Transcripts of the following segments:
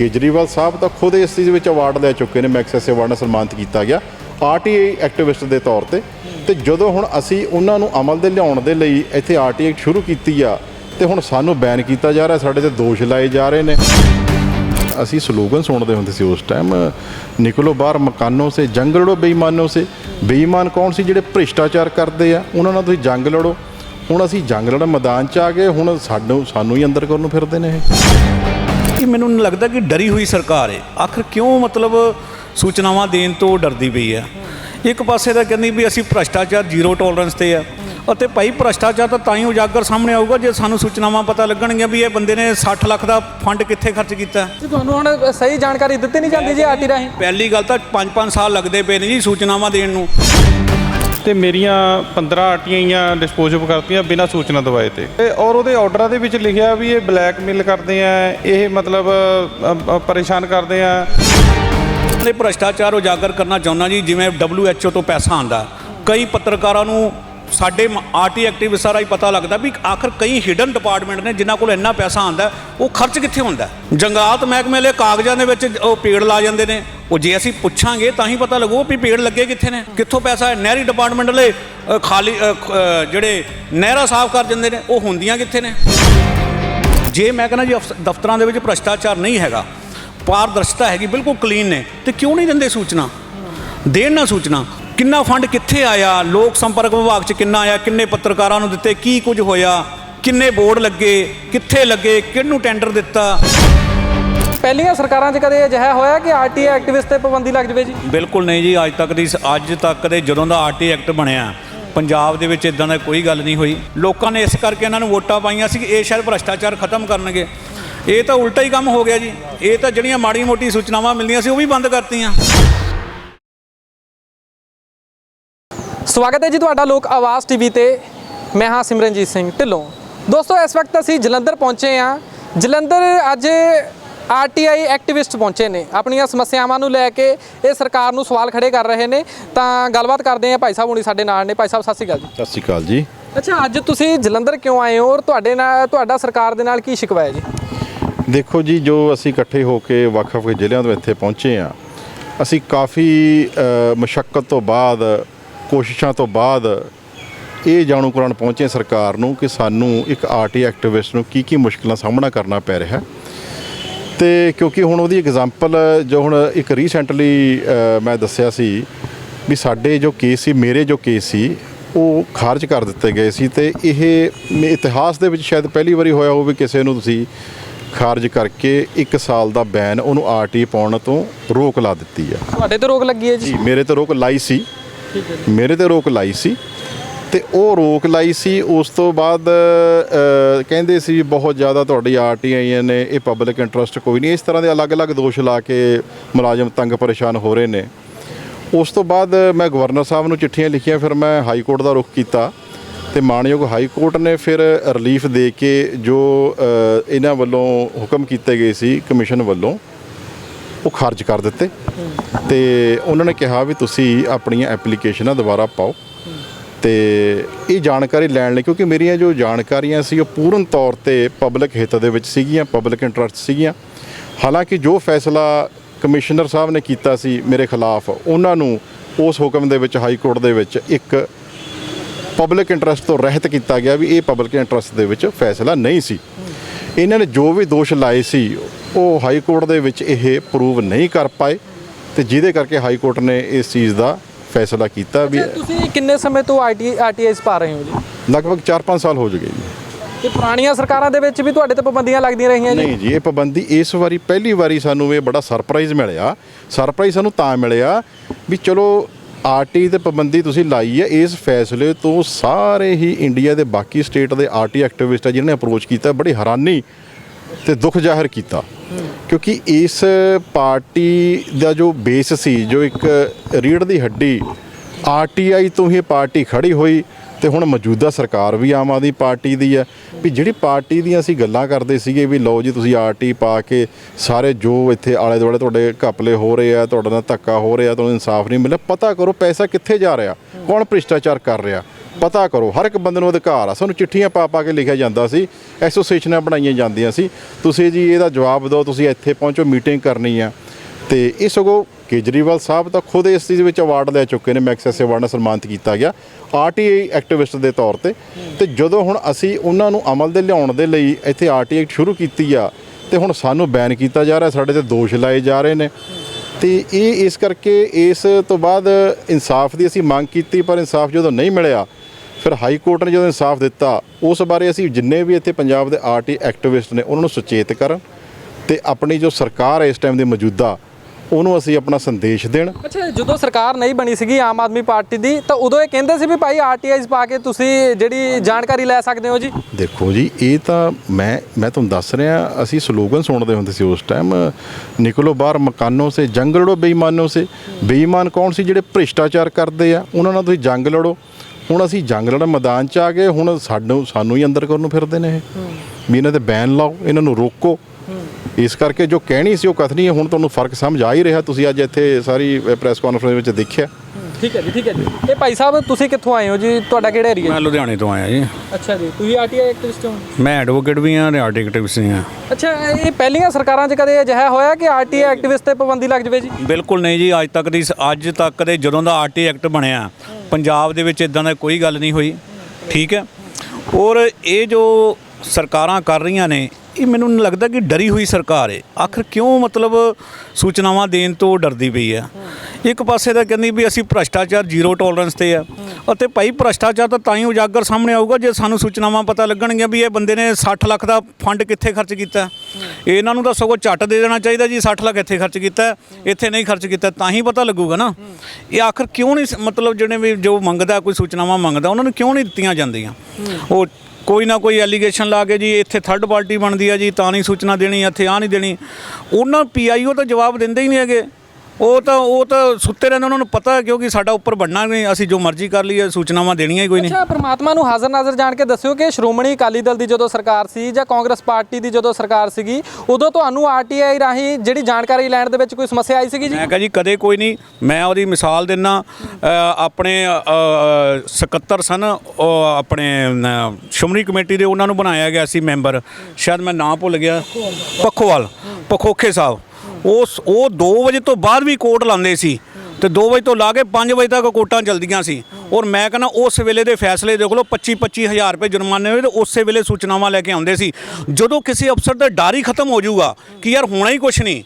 ਕੇਜਰੀਵਾਲ ਸਾਹਿਬ ਤਾਂ ਖੁਦ ਇਸ ਚੀਜ਼ ਵਿੱਚ ਅਵਾਰਡ ਲੈ ਚੁੱਕੇ ਨੇ ਮੈਕਸੈਸ ਅਵਾਰਡ ਨਾਲ ਸਨਮਾਨਿਤ ਕੀਤਾ ਗਿਆ। ਆਰਟੀਆਈ ਐਕਟਿਵਿਸਟ ਦੇ ਤੌਰ ਤੇ। ਤੇ ਜਦੋਂ ਹੁਣ ਅਸੀਂ ਉਹਨਾਂ ਨੂੰ ਅਮਲ ਦੇ ਲਿਆਉਣ ਦੇ ਲਈ ਇੱਥੇ ਆਰਟੀਆਈ ਸ਼ੁਰੂ ਕੀਤੀ ਆ, ਤੇ ਹੁਣ ਸਾਨੂੰ ਬੈਨ ਕੀਤਾ ਜਾ ਰਿਹਾ, ਸਾਡੇ ਤੇ ਦੋਸ਼ ਲਾਏ ਜਾ ਰਹੇ ਨੇ। ਅਸੀਂ ਸਲੋਗਨ ਸੁਣਦੇ ਹੁੰਦੇ ਸੀ ਉਸ ਟਾਈਮ ਨਿਕਲੋ ਬਾਹਰ ਮਕਾਨੋਂ ਸੇ, ਜੰਗ ਲੜੋ ਬੇਈਮਾਨੋਂ ਸੇ। ਬੇਈਮਾਨ ਕੌਣ ਸੀ ਜਿਹੜੇ ਭ੍ਰਿਸ਼ਟਾਚਾਰ ਕਰਦੇ ਆ? ਉਹਨਾਂ ਨਾਲ ਤੁਸੀਂ ਜੰਗ ਲੜੋ। ਹੁਣ ਅਸੀਂ ਜੰਗ ਲੜਨ ਮੈਦਾਨ 'ਚ ਆ ਗਏ, ਹੁਣ ਸਾਨੂੰ ਸਾਨੂੰ ਹੀ ਅੰਦਰ ਕਰਨ ਨੂੰ ਫਿਰਦੇ ਨੇ ਇਹ। ਇਹ ਮੈਨੂੰ ਲੱਗਦਾ ਕਿ ਡਰੀ ਹੋਈ ਸਰਕਾਰ ਹੈ ਆਖਰ ਕਿਉਂ ਮਤਲਬ ਸੂਚਨਾਵਾਂ ਦੇਣ ਤੋਂ ਡਰਦੀ ਪਈ ਹੈ? ਇੱਕ ਪਾਸੇ ਤਾਂ ਕਹਿੰਦੀ ਵੀ ਅਸੀਂ ਭ੍ਰਸ਼ਟਾਚਾਰ ਜ਼ੀਰੋ ਟੋਲਰੈਂਸ ਤੇ ਆ। ਅਤੇ ਭਾਈ ਭ੍ਰਸ਼ਟਾਚਾਰ ਤਾਂ ਤਾਂ ਹੀ ਉਜਾਗਰ ਸਾਹਮਣੇ ਆਊਗਾ ਜੇ ਸਾਨੂੰ ਸੂਚਨਾਵਾਂ ਪਤਾ ਲੱਗਣਗੀਆਂ ਵੀ ਇਹ ਬੰਦੇ ਨੇ 60 ਲੱਖ ਦਾ ਫੰਡ ਕਿੱਥੇ ਖਰਚ ਕੀਤਾ। ਤੁਹਾਨੂੰ ਹੁਣ ਸਹੀ ਜਾਣਕਾਰੀ ਦਿੱਤੀ ਨਹੀਂ ਜਾਂਦੀ ਜੀ ਆਰਟੀ ਰਾਹੀਂ? ਪਹਿਲੀ ਗੱਲ ਤਾਂ 5-5 ਸਾਲ ਲੱਗਦੇ ਪਏ ਨੇ ਜੀ ਸੂਚਨਾਵਾਂ ਦੇਣ ਨੂੰ। ਤੇ ਮੇਰੀਆਂ 15 ਆਰਟੀਆਂ ਡਿਸਪੋਜ਼ਿਵ ਕਰਤੀਆਂ ਬਿਨਾਂ ਸੂਚਨਾ ਦਵਾਏ ਤੇ। ਤੇ ਔਰ ਉਹਦੇ ਆਰਡਰਾਂ ਦੇ ਵਿੱਚ ਲਿਖਿਆ ਵੀ ਇਹ ਬਲੈਕਮੇਲ ਕਰਦੇ ਆ ਇਹ ਮਤਲਬ ਅ, ਅ, ਪਰੇਸ਼ਾਨ ਕਰਦੇ ਆ। ਨੇ ਭ੍ਰਸ਼ਟਾਚਾਰ ਉਜਾਗਰ ਕਰਨਾ ਚਾਹੁੰਦਾ ਜੀ ਜਿਵੇਂ WHO ਤੋਂ ਪੈਸਾ ਆਂਦਾ ਕਈ ਪੱਤਰਕਾਰਾਂ ਨੂੰ ਸਾਡੇ ਆਰਟੀ ਐਕਟਿਵਿਸਟਾਂ ਹੀ ਪਤਾ ਲੱਗਦਾ ਵੀ ਆਖਰ ਕਈ ਹਿਡਨ ਡਿਪਾਰਟਮੈਂਟ ਨੇ ਜਿਨ੍ਹਾਂ ਕੋਲ ਇੰਨਾ ਪੈਸਾ ਆਂਦਾ ਉਹ ਖਰਚ ਕਿੱਥੇ ਹੁੰਦਾ? ਜੰਗਾਤ ਮਹਿਕਮੇ ਦੇ ਕਾਗਜ਼ਾਂ ਦੇ ਵਿੱਚ ਉਹ ਪੇੜ ਲਾ ਜਾਂਦੇ ਨੇ। ਉਹ ਜੇ ਅਸੀਂ ਪੁੱਛਾਂਗੇ ਤਾਂ ਹੀ ਪਤਾ ਲੱਗੂ ਵੀ ਪੇੜ ਲੱਗੇ ਕਿੱਥੇ ਨੇ, ਕਿੱਥੋਂ ਪੈਸਾ ਹੈ। ਨਹਿਰੀ ਡਿਪਾਰਟਮੈਂਟ ਵਾਲੇ ਖਾਲੀ ਜਿਹੜੇ ਨਹਿਰਾਂ ਸਾਫ਼ ਕਰ ਦਿੰਦੇ ਨੇ, ਉਹ ਹੁੰਦੀਆਂ ਕਿੱਥੇ ਨੇ? ਜੇ ਮੈਂ ਕਹਿੰਦਾ ਜੀ ਅਫਸ- ਦਫ਼ਤਰਾਂ ਦੇ ਵਿੱਚ ਭ੍ਰਸ਼ਟਾਚਾਰ ਨਹੀਂ ਹੈਗਾ, ਪਾਰਦਰਸ਼ਤਾ ਹੈਗੀ, ਬਿਲਕੁਲ ਕਲੀਨ ਨੇ, ਤੇ ਕਿਉਂ ਨਹੀਂ ਦਿੰਦੇ ਸੂਚਨਾ? ਦੇਣ ਨਾ ਸੂਚਨਾ, ਕਿੰਨਾ ਫੰਡ ਕਿੱਥੇ ਆਇਆ, ਲੋਕ ਸੰਪਰਕ ਵਿਭਾਗ 'ਚ ਕਿੰਨਾ ਆਇਆ, ਕਿੰਨੇ ਪੱਤਰਕਾਰਾਂ ਨੂੰ ਦਿੱਤੇ, ਕੀ ਕੁਝ ਹੋਇਆ, ਕਿੰਨੇ ਬੋਰਡ ਲੱਗੇ, ਕਿੱਥੇ ਲੱਗੇ, ਕਿਹਨੂੰ ਟੈਂਡਰ ਦਿੱਤਾ? ਪਹਿਲੀਆਂ ਸਰਕਾਰਾਂ 'ਚ ਕਦੇ ਅਜਿਹਾ ਹੋਇਆ ਕਿ ਆਰਟੀ ਐਕਟਿਵਿਸਟ ਤੇ ਪਾਬੰਦੀ ਲੱਗ ਜਵੇ ਜੀ? ਬਿਲਕੁਲ ਨਹੀਂ ਜੀ ਅੱਜ ਤੱਕ ਦੀ ਅੱਜ ਤੱਕ ਦੇ ਜਦੋਂ ਦਾ ਆਰਟੀ ਐਕਟ ਬਣਿਆ ਪੰਜਾਬ ਦੇ ਵਿੱਚ ਇਦਾਂ ਦਾ ਕੋਈ ਗੱਲ ਨਹੀਂ ਹੋਈ। ਲੋਕਾਂ ਨੇ ਇਸ ਕਰਕੇ ਇਹਨਾਂ ਨੂੰ ਵੋਟਾਂ ਪਾਈਆਂ ਸੀ ਕਿ ਇਹ ਸ਼ਾਇਦ ਭ੍ਰਸ਼ਟਾਚਾਰ ਖਤਮ ਕਰਨਗੇ। ਇਹ ਤਾਂ ਉਲਟਾ ਹੀ ਕੰਮ ਹੋ ਗਿਆ ਜੀ। ਇਹ ਤਾਂ ਜਿਹੜੀਆਂ ਮਾੜੀ ਮੋਟੀ ਸੂਚਨਾਵਾਂ ਮਿਲਦੀਆਂ ਸੀ ਉਹ ਵੀ ਬੰਦ ਕਰਤੀਆਂ। ਸਵਾਗਤ ਹੈ ਜੀ ਤੁਹਾਡਾ ਲੋਕ ਆਵਾਜ਼ ਟੀਵੀ ਤੇ। ਮੈਂ ਹਾਂ ਸਿਮਰਨਜੀਤ ਸਿੰਘ ਢਿੱਲੋਂ। ਦੋਸਤੋ ਇਸ ਵਕਤ ਅਸੀਂ ਜਲੰਧਰ ਪਹੁੰਚੇ ਹਾਂ। ਜਲੰਧਰ ਅੱਜ ਆਰਟੀਆਈ ਐਕਟਿਵਿਸਟ ਪਹੁੰਚੇ ਨੇ। ਆਪਣੀਆਂ ਸਮੱਸਿਆਵਾਂ ਨੂੰ ਲੈ ਕੇ ਇਹ ਸਰਕਾਰ ਨੂੰ ਸਵਾਲ ਖੜੇ ਕਰ ਰਹੇ ਨੇ। ਤਾਂ ਗੱਲਬਾਤ ਕਰਦੇ ਹਾਂ ਭਾਈ ਸਾਹਿਬ ਹੁਣੀ ਸਾਡੇ ਨਾਲ ਨੇ। ਭਾਈ ਸਾਹਿਬ ਸਤਿ ਸ਼੍ਰੀ ਅਕਾਲ ਜੀ। ਸਤਿ ਸ਼੍ਰੀ ਅਕਾਲ ਜੀ। ਅੱਛਾ ਅੱਜ ਤੁਸੀਂ ਜਲੰਧਰ ਕਿਉਂ ਆਏ ਹੋ ਔਰ ਤੁਹਾਡੇ ਨਾਲ ਤੁਹਾਡਾ ਸਰਕਾਰ ਦੇ ਨਾਲ ਕੀ ਸ਼ਿਕਵਾ ਹੈ ਜੀ? ਦੇਖੋ ਜੀ ਜੋ ਅਸੀਂ ਇਕੱਠੇ ਹੋ ਕੇ ਵੱਖ-ਵੱਖ ਜ਼ਿਲ੍ਹਿਆਂ ਤੋਂ ਇੱਥੇ ਪਹੁੰਚੇ ਆ ਅਸੀਂ ਕਾਫੀ ਮੁਸ਼ਕਲ ਤੋਂ ਬਾਅਦ ਕੋਸ਼ਿਸ਼ਾਂ ਤੋਂ ਬਾਅਦ ਇਹ ਜਾਣੂ ਕਰਾਉਣ ਪਹੁੰਚੇ ਸਰਕਾਰ ਨੂੰ ਕਿ ਸਾਨੂੰ ਇੱਕ ਆਰਟੀ ਐਕਟਿਵਿਸਟ ਨੂੰ ਕੀ ਕੀ ਮੁਸ਼ਕਲਾਂ ਸਾਹਮਣਾ ਕਰਨਾ ਪੈ ਰਿਹਾ। ਹੈ ਤੇ ਕਿਉਂਕਿ ਹੁਣ ਉਹਦੀ ਐਗਜ਼ਾਮਪਲ ਜੋ ਹੁਣ ਇੱਕ ਰੀਸੈਂਟਲੀ ਮੈਂ ਦੱਸਿਆ ਸੀ ਵੀ ਸਾਡੇ ਜੋ ਕੇਸ ਸੀ ਮੇਰੇ ਜੋ ਕੇਸ ਸੀ ਉਹ ਖਾਰਜ ਕਰ ਦਿੱਤੇ ਗਏ ਸੀ ਤੇ ਇਹ ਇਤਿਹਾਸ ਦੇ ਵਿੱਚ ਸ਼ਾਇਦ ਪਹਿਲੀ ਵਾਰੀ ਹੋਇਆ ਹੋਵੇ ਕਿਸੇ ਨੂੰ ਤੁਸੀਂ ਖਾਰਜ ਕਰਕੇ 1 ਸਾਲ ਦਾ ਬੈਨ ਉਹਨੂੰ ਆਰਟੀ ਪਾਉਣ ਤੋਂ ਰੋਕ ਲਾ ਦਿੱਤੀ ਆ। ਤੁਹਾਡੇ ਤੇ ਰੋਕ ਲੱਗੀ ਹੈ ਜੀ? ਜੀ ਮੇਰੇ ਤੇ ਰੋਕ ਲਾਈ ਸੀ। ਮੇਰੇ ਤੇ ਰੋਕ ਲਾਈ ਸੀ। ਤੇ ਉਹ ਰੋਕ ਲਾਈ ਸੀ। ਉਸ ਤੋਂ ਬਾਅਦ ਕਹਿੰਦੇ ਸੀ ਬਹੁਤ ਜ਼ਿਆਦਾ ਤੁਹਾਡੀ ਆਰਟੀਆਈ ਨੇ, ਇਹ ਪਬਲਿਕ ਇੰਟਰਸਟ ਕੋਈ ਨਹੀਂ। ਇਸ ਤਰ੍ਹਾਂ ਦੇ ਅਲੱਗ-ਅਲੱਗ ਦੋਸ਼ ਲਾ ਕੇ ਮੁਲਾਜ਼ਮ ਤੰਗ ਪਰੇਸ਼ਾਨ ਹੋ ਰਹੇ ਨੇ। ਉਸ ਤੋਂ ਬਾਅਦ ਮੈਂ ਗਵਰਨਰ ਸਾਹਿਬ ਨੂੰ ਚਿੱਠੀਆਂ ਲਿਖੀਆਂ, ਫਿਰ ਮੈਂ ਹਾਈ ਕੋਰਟ ਦਾ ਰੁਖ ਕੀਤਾ ਤੇ ਮਾਨਯੋਗ ਹਾਈ ਕੋਰਟ ਨੇ ਫਿਰ ਰਿਲੀਫ ਦੇ ਕੇ ਜੋ ਇਹਨਾਂ ਵੱਲੋਂ ਹੁਕਮ ਕੀਤੇ ਗਏ ਸੀ ਕਮਿਸ਼ਨ ਵੱਲੋਂ, ਉਹ ਖਾਰਜ ਕਰ ਦਿੱਤੇ। ਤੇ ਉਹਨਾਂ ਨੇ ਕਿਹਾ ਵੀ ਤੁਸੀਂ ਆਪਣੀਆਂ ਐਪਲੀਕੇਸ਼ਨਾਂ ਦੁਬਾਰਾ ਪਾਓ। ਤੇ ਇਹ ਜਾਣਕਾਰੀ ਲੈਣ ਲਈ, ਕਿਉਂਕਿ ਮੇਰੀਆਂ ਜੋ ਜਾਣਕਾਰੀਆਂ ਸੀ, ਉਹ ਪੂਰਨ ਤੌਰ ਤੇ ਪਬਲਿਕ ਹਿੱਤ ਦੇ ਵਿੱਚ ਸੀਗੀਆਂ ਪਬਲਿਕ ਇੰਟਰਸਟ ਸੀਗੀਆਂ। ਹਾਲਾਂਕਿ ਜੋ ਫੈਸਲਾ ਕਮਿਸ਼ਨਰ ਸਾਹਿਬ ਨੇ ਕੀਤਾ ਸੀ ਮੇਰੇ ਖਿਲਾਫ, ਉਹਨਾਂ ਨੂੰ ਉਸ ਹੁਕਮ ਦੇ ਵਿੱਚ, ਹਾਈ ਕੋਰਟ ਦੇ ਵਿੱਚ ਇੱਕ ਪਬਲਿਕ ਇੰਟਰਸਟ ਤੋਂ ਰਹਿਤ ਕੀਤਾ ਗਿਆ ਵੀ ਇਹ ਪਬਲਿਕ ਇੰਟਰਸਟ ਦੇ ਵਿੱਚ ਫੈਸਲਾ ਨਹੀਂ ਸੀ। ਇਹਨਾਂ ਨੇ ਜੋ ਵੀ ਦੋਸ਼ ਲਾਏ ਸੀ, ਉਹ ਹਾਈ ਕੋਰਟ ਦੇ ਵਿੱਚ ਇਹ ਪ੍ਰੂਵ ਨਹੀਂ ਕਰ ਪਾਏ ਤੇ ਜਿਹਦੇ ਕਰਕੇ ਹਾਈ ਕੋਰਟ ਨੇ ਇਸ ਚੀਜ਼ ਦਾ ਫੈਸਲਾ ਕੀਤਾ ਵੀ ਤੁਸੀਂ ਕਿੰਨੇ ਸਮੇਂ ਤੋਂ ਆਰਟੀ ਆਰਟੀਆਈਸ ਪਾ ਰਹੇ ਹੋ ਜੀ? ਲਗਭਗ 4-5 ਸਾਲ ਹੋ ਚੁੱਕੇ ਜੀ। ਤੇ ਪੁਰਾਣੀਆਂ ਸਰਕਾਰਾਂ ਦੇ ਵਿੱਚ ਵੀ ਤੁਹਾਡੇ ਤੇ ਪਾਬੰਦੀਆਂ ਲੱਗਦੀਆਂ ਰਹੀਆਂ ਜੀ? ਨਹੀਂ ਜੀ ਇਹ ਪਾਬੰਦੀ ਇਸ ਵਾਰੀ ਪਹਿਲੀ ਵਾਰੀ ਸਾਨੂੰ ਇਹ ਬੜਾ ਸਰਪ੍ਰਾਈਜ਼ ਮਿਲਿਆ। ਸਰਪ੍ਰਾਈਜ਼ ਸਾਨੂੰ ਤਾਂ ਮਿਲਿਆ ਵੀ ਚਲੋ ਆਰਟੀ ਤੇ ਪਾਬੰਦੀ ਤੁਸੀਂ ਲਾਈ ਹੈ ਇਸ ਫੈਸਲੇ ਤੋਂ ਸਾਰੇ ਹੀ ਇੰਡੀਆ ਦੇ ਬਾਕੀ ਸਟੇਟ ਦੇ ਆਰਟੀ ਐਕਟਿਵਿਸਟ ਆ ਜਿਨ੍ਹਾਂ ਨੇ ਅਪਰੋਚ ਕੀਤਾ ਬੜੀ ਹੈਰਾਨੀ ਤੇ ਦੁੱਖ ਜ਼ਾਹਿਰ ਕੀਤਾ। ਕਿਉਂਕਿ ਇਸ ਪਾਰਟੀ ਦਾ ਜੋ ਬੇਸ ਸੀ, ਜੋ ਇੱਕ ਰੀੜ ਦੀ ਹੱਡੀ ਆਰਟੀਆਈ ਤੋਂ ਹੀ ਪਾਰਟੀ ਖੜੀ ਹੋਈ ਤੇ ਹੁਣ ਮੌਜੂਦਾ ਸਰਕਾਰ ਵੀ ਆਮ ਆਦਮੀ ਪਾਰਟੀ ਦੀ ਹੈ। ਵੀ ਜਿਹੜੀ ਪਾਰਟੀ ਦੀਆਂ ਅਸੀਂ ਗੱਲਾਂ ਕਰਦੇ ਸੀਗੇ ਵੀ ਲਓ ਜੀ ਤੁਸੀਂ ਆਰਟੀ ਪਾ ਕੇ ਸਾਰੇ ਜੋ ਇੱਥੇ ਆਲੇ ਦੁਆਲੇ ਤੁਹਾਡੇ ਘਪਲੇ ਹੋ ਰਹੇ ਆ, ਤੁਹਾਡੇ ਨਾਲ ਧੱਕਾ ਹੋ ਰਿਹਾ, ਤੁਹਾਨੂੰ ਇਨਸਾਫ ਨਹੀਂ ਮਿਲਿਆ, ਪਤਾ ਕਰੋ ਪੈਸਾ ਕਿੱਥੇ ਜਾ ਰਿਹਾ, ਕੌਣ ਭ੍ਰਿਸ਼ਟਾਚਾਰ ਕਰ ਰਿਹਾ। ਪਤਾ ਕਰੋ, ਹਰ ਇੱਕ ਬੰਦੇ ਨੂੰ ਅਧਿਕਾਰ ਆ। ਸਾਨੂੰ ਚਿੱਠੀਆਂ ਪਾ ਪਾ ਕੇ ਲਿਖਿਆ ਜਾਂਦਾ ਸੀ, ਐਸੋਸੀਏਸ਼ਨਾਂ ਬਣਾਈਆਂ ਜਾਂਦੀਆਂ ਸੀ। ਤੁਸੀਂ ਜੀ ਇਹਦਾ ਜਵਾਬ ਦਿਓ, ਤੁਸੀਂ ਇੱਥੇ ਪਹੁੰਚੋ, ਮੀਟਿੰਗ ਕਰਨੀ ਆ। ਤੇ ਇਹ ਸਗੋਂ ਕੇਜਰੀਵਾਲ ਸਾਹਿਬ ਤਾਂ ਖੁਦ ਇਸ ਚੀਜ਼ ਵਿੱਚ ਅਵਾਰਡ ਲੈ ਚੁੱਕੇ ਨੇ ਮੈਕਸੈਸ ਅਵਾਰਡ ਨਾਲ ਸਨਮਾਨਿਤ ਕੀਤਾ ਗਿਆ ਆਰਟੀਆਈ ਐਕਟਿਵਿਸਟ ਦੇ ਤੌਰ ਤੇ। ਤੇ ਜਦੋਂ ਹੁਣ ਅਸੀਂ ਉਹਨਾਂ ਨੂੰ ਅਮਲ ਦੇ ਲਿਆਉਣ ਦੇ ਲਈ ਇੱਥੇ ਆਰਟੀਆਈ ਸ਼ੁਰੂ ਕੀਤੀ ਆ, ਤੇ ਹੁਣ ਸਾਨੂੰ ਬੈਨ ਕੀਤਾ ਜਾ ਰਿਹਾ, ਸਾਡੇ ਤੇ ਦੋਸ਼ ਲਾਏ ਜਾ ਰਹੇ ਨੇ। ਤੇ ਇਹ ਇਸ ਕਰਕੇ ਇਸ ਤੋਂ ਬਾਅਦ ਇਨਸਾਫ ਦੀ ਅਸੀਂ ਮੰਗ ਕੀਤੀ, ਪਰ ਇਨਸਾਫ ਜਦੋਂ ਨਹੀਂ ਮਿਲਿਆ ਫਿਰ ਹਾਈ ਕੋਰਟ ਨੇ ਜਦੋਂ ਇਨਸਾਫ ਦਿੱਤਾ ਉਸ ਬਾਰੇ ਅਸੀਂ ਜਿੰਨੇ ਵੀ ਇੱਥੇ ਪੰਜਾਬ ਦੇ ਆਰਟੀ ਐਕਟਿਵਿਸਟ ਨੇ ਉਹਨਾਂ ਨੂੰ ਸੁਚੇਤ ਕਰਨ ਤੇ ਆਪਣੀ ਜੋ ਸਰਕਾਰ ਹੈ ਇਸ ਟਾਈਮ ਦੀ ਮੌਜੂਦਾ ਉਹਨੂੰ ਅਸੀਂ ਆਪਣਾ ਸੰਦੇਸ਼ ਦੇਣ। ਅੱਛਾ ਜਦੋਂ ਸਰਕਾਰ ਨਹੀਂ ਬਣੀ ਸੀਗੀ ਆਮ ਆਦਮੀ ਪਾਰਟੀ ਦੀ ਤਾਂ ਉਦੋਂ ਇਹ ਕਹਿੰਦੇ ਸੀ ਵੀ ਭਾਈ ਆਰਟੀਆਈਜ਼ ਪਾ ਕੇ ਤੁਸੀਂ ਜਿਹੜੀ ਜਾਣਕਾਰੀ ਲੈ ਸਕਦੇ ਹੋ ਜੀ? ਦੇਖੋ ਜੀ ਇਹ ਤਾਂ ਮੈਂ ਮੈਂ ਤੁਹਾਨੂੰ ਦੱਸ ਰਿਹਾ ਅਸੀਂ ਸਲੋਗਨ ਸੁਣਦੇ ਹੁੰਦੇ ਸੀ ਉਸ ਟਾਈਮ ਨਿਕਲੋ ਬਾਹਰ ਮਕਾਨੋਂ ਸੇ ਜੰਗ ਲੜੋ ਬੇਈਮਾਨੋਂ ਸੇ। ਬੇਈਮਾਨ ਕੌਣ ਸੀ ਜਿਹੜੇ ਭ੍ਰਿਸ਼ਟਾਚਾਰ ਕਰਦੇ ਆ? ਉਹਨਾਂ ਨਾਲ ਤੁਸੀਂ ਜੰਗ ਲੜੋ। ਹੁਣ ਅਸੀਂ ਜੰਗ ਲੜਨ ਮੈਦਾਨ 'ਚ ਆ ਗਏ, ਹੁਣ ਸਾਨੂੰ ਸਾਨੂੰ ਹੀ ਅੰਦਰ ਕਰਨ ਨੂੰ ਫਿਰਦੇ ਨੇ ਇਹ। ਵੀ ਇਹਨਾਂ ਤੇ ਬੈਨ ਲਾਓ, ਇਹਨਾਂ ਨੂੰ ਰੋਕੋ। ਇਸ ਕਰਕੇ ਜੋ ਕਹਿਣੀ ਸੀ ਉਹ ਕਥਨੀ ਹੈ, ਹੁਣ ਤੁਹਾਨੂੰ ਫ਼ਰਕ ਸਮਝ ਆ ਹੀ ਰਿਹਾ। ਤੁਸੀਂ ਅੱਜ ਇੱਥੇ ਸਾਰੀ ਪ੍ਰੈਸ ਕਾਨਫਰੰਸ ਵਿੱਚ ਦੇਖਿਆ। ਠੀਕ ਹੈ ਜੀ ਠੀਕ ਹੈ ਜੀ। ਇਹ ਭਾਈ ਸਾਹਿਬ ਤੁਸੀਂ ਕਿੱਥੋਂ ਆਏ ਹੋ ਜੀ? ਤੁਹਾਡਾ ਕਿਹੜਾ ਏਰੀਆ ਮੈਂ ਲੁਧਿਆਣੇ ਤੋਂ ਆਇਆ ਜੀ। ਅੱਛਾ ਜੀ ਤੁਸੀਂ ਆਰਟੀਆਈ ਐਕਟਿਵਿਸਟ ਹੋ ਮੈਂ ਐਡਵੋਕੇਟ ਵੀ ਹਾਂ ਤੇ ਆਰਟੀਕਟਿਵਸ ਵੀ ਹਾਂ। ਅੱਛਾ ਇਹ ਪਹਿਲੀਆਂ ਸਰਕਾਰਾਂ 'ਚ ਕਦੇ ਅਜਿਹਾ ਹੋਇਆ ਕਿ ਆਰਟੀਆਈ ਐਕਟਿਵਿਸਟ ਤੇ ਪਾਬੰਦੀ ਲੱਗ ਜਵੇ ਜੀ? ਬਿਲਕੁਲ ਨਹੀਂ ਜੀ ਅੱਜ ਤੱਕ ਦੀ ਅੱਜ ਤੱਕ ਦੇ ਜਦੋਂ ਦਾ ਆਰਟੀ ਐਕਟ ਬਣਿਆ ਪੰਜਾਬ ਦੇ ਵਿੱਚ ਇਦਾਂ ਦਾ ਕੋਈ ਗੱਲ ਨਹੀਂ ਹੋਈ। ਠੀਕ ਹੈ। ਔਰ ਇਹ ਜੋ ਸਰਕਾਰਾਂ ਕਰ ਰਹੀਆਂ ਨੇ ਇਹ ਮੈਨੂੰ ਨਹੀਂ ਲੱਗਦਾ ਕਿ ਡਰੀ ਹੋਈ ਸਰਕਾਰ ਹੈ ਆਖਰ ਕਿਉਂ ਮਤਲਬ ਸੂਚਨਾਵਾਂ ਦੇਣ ਤੋਂ ਡਰਦੀ ਪਈ ਹੈ? ਇੱਕ ਪਾਸੇ ਤਾਂ ਕਹਿੰਦੀ ਵੀ ਅਸੀਂ ਭ੍ਰਸ਼ਟਾਚਾਰ ਜ਼ੀਰੋ ਟੋਲਰੈਂਸ ਤੇ ਆ। ਅਤੇ ਭਾਈ ਭ੍ਰਸ਼ਟਾਚਾਰ ਤਾਂ ਤਾਂ ਹੀ ਉਜਾਗਰ ਸਾਹਮਣੇ ਆਊਗਾ ਜੇ ਸਾਨੂੰ ਸੂਚਨਾਵਾਂ ਪਤਾ ਲੱਗਣਗੀਆਂ ਵੀ ਇਹ ਬੰਦੇ ਨੇ 60 ਲੱਖ ਦਾ ਫੰਡ ਕਿੱਥੇ ਖਰਚ ਕੀਤਾ। ਇਹਨਾਂ ਨੂੰ ਤਾਂ ਸਗੋਂ ਝੱਟ ਦੇ ਦੇਣਾ ਚਾਹੀਦਾ ਜੀ 60 ਲੱਖ ਇੱਥੇ ਖਰਚ ਕੀਤਾ, ਇੱਥੇ ਨਹੀਂ ਖਰਚ ਕੀਤਾ, ਤਾਂ ਹੀ ਪਤਾ ਲੱਗੂਗਾ ਨਾ। ਇਹ ਆਖਰ ਕਿਉਂ ਨਹੀਂ ਸ- ਮਤਲਬ ਜਿਹੜੇ ਵੀ ਜੋ ਮੰਗਦਾ, ਕੋਈ ਸੂਚਨਾਵਾਂ ਮੰਗਦਾ, ਉਹਨਾਂ ਨੂੰ ਕਿਉਂ ਨਹੀਂ ਦਿੱਤੀਆਂ ਜਾਂਦੀਆਂ? ਉਹ ਕੋਈ ਨਾ ਕੋਈ ਐਲੀਗੇਸ਼ਨ ਲਾ ਕੇ ਜੀ, ਇੱਥੇ ਥਰਡ ਪਾਰਟੀ ਬਣਦੀ ਆ ਜੀ, ਤਾਂ ਨਹੀਂ ਸੂਚਨਾ ਦੇਣੀ, ਇੱਥੇ ਆ ਨਹੀਂ ਦੇਣੀ। ਉਹਨਾਂ ਪੀਆਈਓ ਤਾਂ ਜਵਾਬ ਦਿੰਦੇ ਹੀ ਨਹੀਂ ਹੈਗੇ। ਉਹ ਤਾਂ ਉਹ ਤਾਂ ਸੁੱਤੇ ਰਹਿੰਦੇ ਉਹਨਾਂ ਨੂੰ ਪਤਾ ਕਿਉਂਕਿ ਸਾਡਾ ਉੱਪਰ ਬਣਨਾ ਨਹੀਂ ਅਸੀਂ ਜੋ ਮਰਜ਼ੀ ਕਰ ਲਈਏ ਸੂਚਨਾਵਾਂ ਦੇਣੀਆਂ ਹੀ ਕੋਈ ਨਹੀਂ। ਅੱਛਾ ਪ੍ਰਮਾਤਮਾ ਨੂੰ ਹਾਜ਼ਰ ਨਾਜ਼ਰ ਜਾਣ ਕੇ ਦੱਸਿਓ ਕਿ ਸ਼੍ਰੋਮਣੀ ਅਕਾਲੀ ਦਲ ਦੀ ਜਦੋਂ ਸਰਕਾਰ ਸੀ ਜਾਂ ਕਾਂਗਰਸ ਪਾਰਟੀ ਦੀ ਜਦੋਂ ਸਰਕਾਰ ਸੀਗੀ ਉਦੋਂ ਤੁਹਾਨੂੰ ਆਰਟੀਆਈ ਰਾਹੀਂ ਜਿਹੜੀ ਜਾਣਕਾਰੀ ਲੈਣ ਦੇ ਵਿੱਚ ਕੋਈ ਸਮੱਸਿਆ ਆਈ ਸੀਗੀ ਜੀ? ਮੈਂ ਕਹਾਂ ਜੀ ਕਦੇ ਕੋਈ ਨਹੀਂ। ਮੈਂ ਉਹਦੀ ਮਿਸਾਲ ਦਿੰਨਾ। ਆਪਣੇ ਸਕੱਤਰ ਸਨ ਉਹ ਆਪਣੇ ਸ਼੍ਰੋਮਣੀ ਕਮੇਟੀ ਦੇ ਉਹਨਾਂ ਨੂੰ ਬਣਾਇਆ ਗਿਆ ਸੀ ਮੈਂਬਰ। ਸ਼ਾਇਦ ਮੈਂ ਨਾਂ ਭੁੱਲ ਗਿਆ। ਪੱਖੋਵਾਲ ਪਖੋਖੇ ਸਾਹਿਬ। ਉਸ ਉਹ 2 ਵਜੇ ਤੋਂ ਬਾਅਦ ਵੀ ਕੋਰਟ ਲਾਉਂਦੇ ਸੀ ਤੇ 2 ਵਜੇ ਤੋਂ ਲਾ ਕੇ 5 ਵਜੇ ਤੱਕ ਕੋਰਟਾਂ ਚੱਲਦੀਆਂ ਸੀ। ਔਰ ਮੈਂ ਕਹਿੰਦਾ ਉਸ ਵੇਲੇ ਦੇ ਫੈਸਲੇ ਦੇਖ ਲਓ 25 25000 ਰੁਪਏ ਜੁਰਮਾਨੇ ਹੋਏ ਤੇ ਉਸੇ ਵੇਲੇ ਸੂਚਨਾਵਾਂ ਲੈ ਕੇ ਆਉਂਦੇ ਸੀ। ਜਦੋਂ ਕਿਸੇ ਅਫਸਰ ਦਾ ਡਰ ਹੀ ਖਤਮ ਹੋ ਜਾਊਗਾ ਕਿ ਯਾਰ ਹੋਣਾ ਹੀ ਕੁਛ ਨਹੀਂ।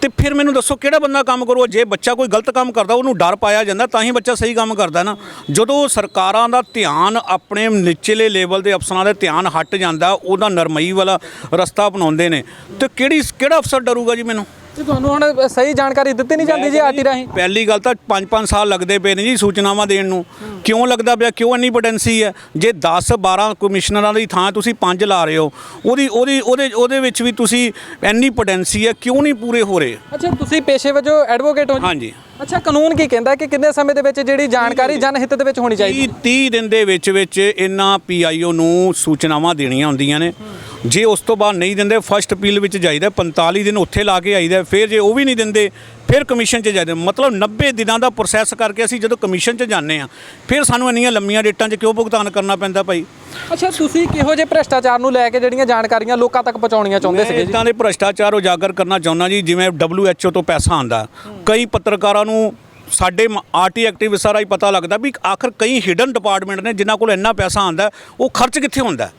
ਤੇ ਫਿਰ ਮੈਨੂੰ ਦੱਸੋ ਕਿਹੜਾ ਬੰਦਾ ਕੰਮ ਕਰੂ? ਜੇ ਬੱਚਾ ਕੋਈ ਗਲਤ ਕੰਮ ਕਰਦਾ, ਉਹਨੂੰ ਡਰ ਪਾਇਆ ਜਾਂਦਾ, ਤਾਂ ਹੀ ਬੱਚਾ ਸਹੀ ਕੰਮ ਕਰਦਾ ਨਾ। ਜਦੋਂ ਸਰਕਾਰਾਂ ਦਾ ਧਿਆਨ ਆਪਣੇ ਨਿਚਲੇ ਲੈਵਲ ਦੇ ਅਫਸਰਾਂ ਦੇ ਧਿਆਨ ਹਟ ਜਾਂਦਾ, ਉਹਦਾ ਨਰਮਈ ਵਾਲਾ ਰਸਤਾ ਅਪਣਾਉਂਦੇ ਨੇ। ਤੇ ਕਿਹੜੀ, ਕਿਹੜਾ ਅਫਸਰ ਡਰੂਗਾ ਜੀ ਮੈਨੂੰ? ਤੇ ਤੁਹਾਨੂੰ ਹੁਣ ਸਹੀ ਜਾਣਕਾਰੀ ਦਿੱਤੀ ਨਹੀਂ ਜਾਂਦੀ ਜੀ ਆਰਟੀ ਰਾਹੀਂ? ਪਹਿਲੀ ਗੱਲ ਤਾਂ 5-5 ਸਾਲ ਲੱਗਦੇ ਪਏ ਨੇ ਜੀ ਸੂਚਨਾਵਾਂ ਦੇਣ ਨੂੰ। ਕਿਉਂ ਲੱਗਦਾ ਪਿਆ? ਕਿਉਂ ਇੰਨੀ ਪੋਟੈਂਸੀ ਹੈ? ਜੇ 10 12 ਕਮਿਸ਼ਨਰਾਂ ਦੀ ਥਾਂ ਤੁਸੀਂ 5 ਲਾ ਰਹੇ ਹੋ ਉਹਦੀ ਉਹਦੀ ਉਹਦੇ ਉਹਦੇ ਵਿੱਚ ਵੀ ਤੁਸੀਂ ਇੰਨੀ ਪੋਟੈਂਸੀ ਹੈ ਕਿਉਂ ਨਹੀਂ ਪੂਰੇ ਹੋ ਰਹੇ? ਅੱਛਾ ਤੁਸੀਂ ਪੇਸ਼ੇ ਵਜੋਂ ਐਡਵੋਕੇਟ ਹੋ ਜੀ? ਹਾਂਜੀ। ਅੱਛਾ ਕਾਨੂੰਨ ਕੀ ਕਹਿੰਦਾ ਕਿ ਕਿੰਨੇ ਸਮੇਂ ਦੇ ਵਿੱਚ ਜਿਹੜੀ ਜਾਣਕਾਰੀ ਜਨ ਹਿੱਤ ਦੇ ਵਿੱਚ ਹੋਣੀ ਚਾਹੀਦੀ? 30 30 ਦਿਨ ਦੇ ਵਿੱਚ ਵਿੱਚ ਇਹਨਾਂ ਪੀਆਈਓ ਨੂੰ ਸੂਚਨਾਵਾਂ ਦੇਣੀਆਂ ਹੁੰਦੀਆਂ ਨੇ। ਜੇ ਉਸ ਤੋਂ ਬਾਅਦ ਨਹੀਂ ਦਿੰਦੇ ਫਸਟ ਅਪੀਲ ਵਿੱਚ ਜਾਈਦਾ 45 ਦਿਨ ਉੱਥੇ ਲਾ ਕੇ ਆਈਦਾ ਫਿਰ ਜੇ ਉਹ ਵੀ ਨਹੀਂ ਦਿੰਦੇ ਫਿਰ ਕਮਿਸ਼ਨ 'ਚ ਜਾਈਦਾ ਮਤਲਬ 90 ਦਿਨਾਂ ਦਾ ਪ੍ਰੋਸੈਸ ਕਰਕੇ ਅਸੀਂ ਜਦੋਂ ਕਮਿਸ਼ਨ 'ਚ ਜਾਂਦੇ ਆ ਫਿਰ ਸਾਨੂੰ ਇੰਨੀਆਂ ਲੰਮੀਆਂ ਡੇਟਾਂ 'ਚ ਕਿਉਂ ਭੁਗਤਾਨ ਕਰਨਾ ਪੈਂਦਾ ਭਾਈ? ਅੱਛਾ ਤੁਸੀਂ ਕਿਹੋ ਜਿਹੇ ਭ੍ਰਿਸ਼ਟਾਚਾਰ ਨੂੰ ਲੈ ਕੇ ਜਿਹੜੀਆਂ ਜਾਣਕਾਰੀਆਂ ਲੋਕਾਂ ਤੱਕ ਪਹੁੰਚਾਉਣੀਆਂ ਚਾਹੁੰਦੇ ਸੀਗੇ ਜੀ? ਇਦਾਂ ਦੇ ਭ੍ਰਸ਼ਟਾਚਾਰ ਉਜਾਗਰ ਕਰਨਾ ਚਾਹੁੰਦਾ ਜੀ ਜਿਵੇਂ WHO ਤੋਂ ਪੈਸਾ ਆਂਦਾ ਕਈ ਪੱਤਰਕਾਰਾਂ ਨੂੰ ਸਾਡੇ ਆਰਟੀ ਐਕਟਿਵ ਸਾਰਾ ਹੀ ਪਤਾ ਲੱਗਦਾ ਵੀ ਆਖਰ ਕਈ ਹਿਡਨ ਡਿਪਾਰਟਮੈਂਟ ਨੇ ਜਿਨ੍ਹਾਂ ਕੋਲ ਇੰਨਾ ਪੈਸਾ ਆਂਦਾ ਉਹ ਖਰਚ ਕਿੱਥੇ ਹੁੰਦਾ?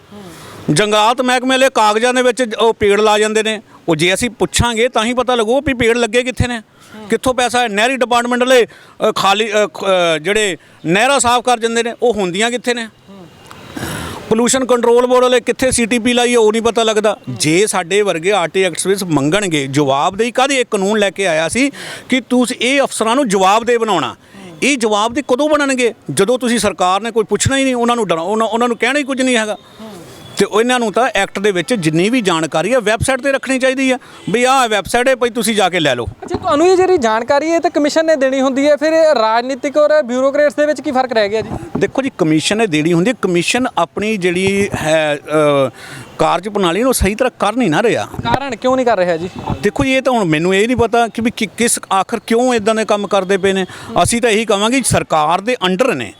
ਜੰਗਲਾਤ ਮਹਿਕਮੇ ਵਾਲੇ ਕਾਗਜ਼ਾਂ ਦੇ ਵਿੱਚ ਉਹ ਪੇੜ ਲਾ ਜਾਂਦੇ ਨੇ। ਉਹ ਜੇ ਅਸੀਂ ਪੁੱਛਾਂਗੇ ਤਾਂ ਹੀ ਪਤਾ ਲੱਗੂ ਵੀ ਪੇੜ ਲੱਗੇ ਕਿੱਥੇ ਨੇ। ਕਿੱਥੋਂ ਪੈਸਾ ਹੈ? ਨਹਿਰੀ ਡਿਪਾਰਟਮੈਂਟ ਵਾਲੇ ਅ, ਖਾਲੀ ਅ, ਖ- ਅ, ਜਿਹੜੇ ਨਹਿਰਾਂ ਸਾਫ਼ ਕਰ ਜਾਂਦੇ ਨੇ ਉਹ ਹੁੰਦੀਆਂ ਕਿੱਥੇ ਨੇ? ਪੋਲੂਸ਼ਨ ਕੰਟਰੋਲ ਬੋਰਡ ਵਾਲੇ ਕਿੱਥੇ ਸੀਟੀਪੀ ਲਾਈ ਹੈ ਉਹ ਨਹੀਂ ਪਤਾ ਲੱਗਦਾ। ਜੇ ਸਾਡੇ ਵਰਗੇ ਆਰਟੀ ਐਕਟਿਵਿਸਟ ਮੰਗਣਗੇ ਜਵਾਬਦੇਹੀ ਕਾਹਦੀ ਇਹ ਕਾਨੂੰਨ ਲੈ ਕੇ ਆਇਆ ਸੀ ਕਿ ਤੁਸੀਂ ਇਹ ਅਫਸਰਾਂ ਨੂੰ ਜਵਾਬਦੇਹ ਬਣਾਉਣਾ? ਇਹ ਜਵਾਬ ਦੇ ਕਦੋਂ ਬਣਨਗੇ? ਜਦੋਂ ਤੁਸੀਂ ਸਰਕਾਰ ਨੇ ਕੋਈ ਪੁੱਛਣਾ ਹੀ ਨਹੀਂ ਉਹਨਾਂ ਨੂੰ ਡਰਾ ਉਹਨਾਂ ਉਹਨਾਂ ਨੂੰ ਕਹਿਣਾ ਹੀ ਕੁਝ ਨਹੀਂ ਹੈਗਾ। ਤੇ ਇਹਨਾਂ ਨੂੰ ਤਾਂ ਐਕਟ ਦੇ ਵਿੱਚ ਜਿੰਨੀ ਵੀ ਜਾਣਕਾਰੀ ਹੈ ਵੈਬਸਾਈਟ ਤੇ ਰੱਖਣੀ ਚਾਹੀਦੀ ਹੈ। ਵੀ ਆਹ ਵੈਬਸਾਈਟ ਹੈ ਭਈ ਤੁਸੀਂ ਜਾ ਕੇ ਲੈ ਲਓ। ਅੱਛਾ ਤੁਹਾਨੂੰ ਇਹ ਜਿਹੜੀ ਜਾਣਕਾਰੀ ਹੈ ਤਾਂ ਕਮਿਸ਼ਨ ਨੇ ਦੇਣੀ ਹੁੰਦੀ ਹੈ ਫਿਰ ਇਹ ਰਾਜਨੀਤਿਕ ਔਰ ਬਿਊਰੋਕਰੇਟਸ ਦੇ ਵਿੱਚ ਕੀ ਫ਼ਰਕ ਰਹਿ ਗਿਆ ਜੀ? ਦੇਖੋ ਜੀ ਕਮਿਸ਼ਨ ਨੇ ਦੇਣੀ ਹੁੰਦੀ ਹੈ। ਕਮਿਸ਼ਨ ਆਪਣੀ ਜਿਹੜੀ ਹੈ ਅ, ਕਾਰਜ ਪ੍ਰਣਾਲੀ ਨੂੰ ਸਹੀ ਤਰ੍ਹਾਂ ਕਰ ਨਹੀਂ ਨਾ ਰਿਹਾ। ਕਾਰਨ ਕਿਉਂ ਨਹੀਂ ਕਰ ਰਿਹਾ ਜੀ? ਦੇਖੋ ਜੀ, ਇਹ ਤਾਂ ਹੁਣ ਮੈਨੂੰ ਇਹ ਨਹੀਂ ਪਤਾ ਕਿ ਵੀ ਕਿ- ਕਿਸ ਆਖਰ ਕਿਉਂ ਇਦਾਂ ਦੇ ਕੰਮ ਕਰਦੇ ਪਏ ਨੇ। ਅਸੀਂ ਤਾਂ ਇਹੀ ਕਵਾਂਗੇ ਸਰਕਾਰ ਦੇ ਅੰਡਰ ਨੇ।